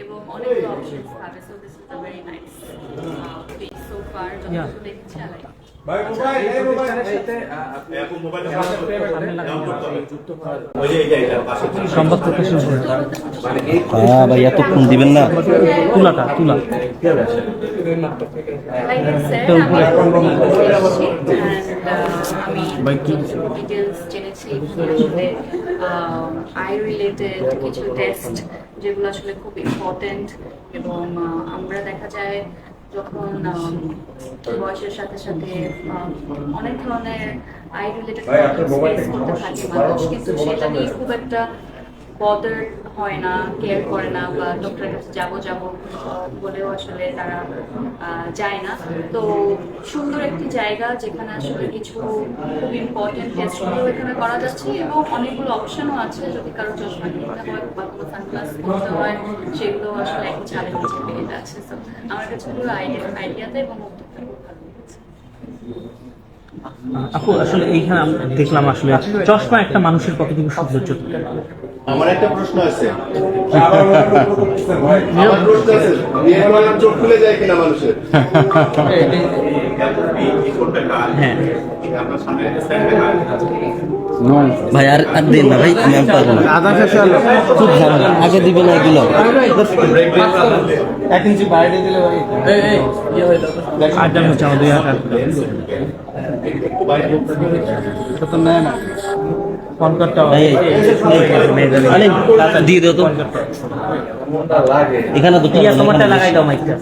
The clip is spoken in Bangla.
এবং অনেকগুলো অপশনস থাকে so this is a very nice page so far যতটুকু দেখছি আই লাইক সংবাদ প্রকাশের হ্যাঁ ভাই এতক্ষণ দিবেন না। তুলাটা তুলা। Like I said, আমি এসেছি and আমি ডিটেলস জেনেছি আই রিলেটেড কিছু টেস্ট যেগুলো আসলে খুব ইম্পর্টেন্ট এবং আমরা দেখা যায় যখন বয়সের সাথে সাথে অনেক ধরনের আই রিলেটেড করতে থাকে মানুষ। কিন্তু সেটা নিয়ে খুব একটা বদার হয় না কেয়ার করে না বা ডক্টরের কাছে যাব যাব বলেও আসলে তারা যায় না। তো সুন্দর একটি জায়গা যেখানে আসলে কিছু খুব ইম্পর্টেন্ট টেস্টগুলো এখানে করা যাচ্ছে এবং অনেকগুলো অপশনও আছে। যদি কারও চশমা কিনতে হয় বা কোনো সানগ্লাস কিনতে হয়, সেগুলো আসলে একই ছাড়ের নিচে পেয়ে যাচ্ছে। তো আমার কাছে পুরো আইডিয়া আইডিয়াতে এবং উদ্যোগটা খুব ভালো লেগেছে আপু আসলে এইখানে আমি দেখলাম আসলে চশমা একটা মানুষের কতটুকু সৌন্দর্য। তুলে আমার একটা প্রশ্ন আছে। আমার প্রশ্ন আছে চোখ খুলে যায় কিনা মানুষের? ভাই আর আর দিন না ভাই আমি আর পারবো না খুব ঝামেলা আগে দিবে না এগুলো আর দাম হচ্ছে আমার দুই হাজার পনকারটা এই, এই, আরে, দিয়ে দাও তো এখানে তো তোমারটা লাগাই দাও মাইকটা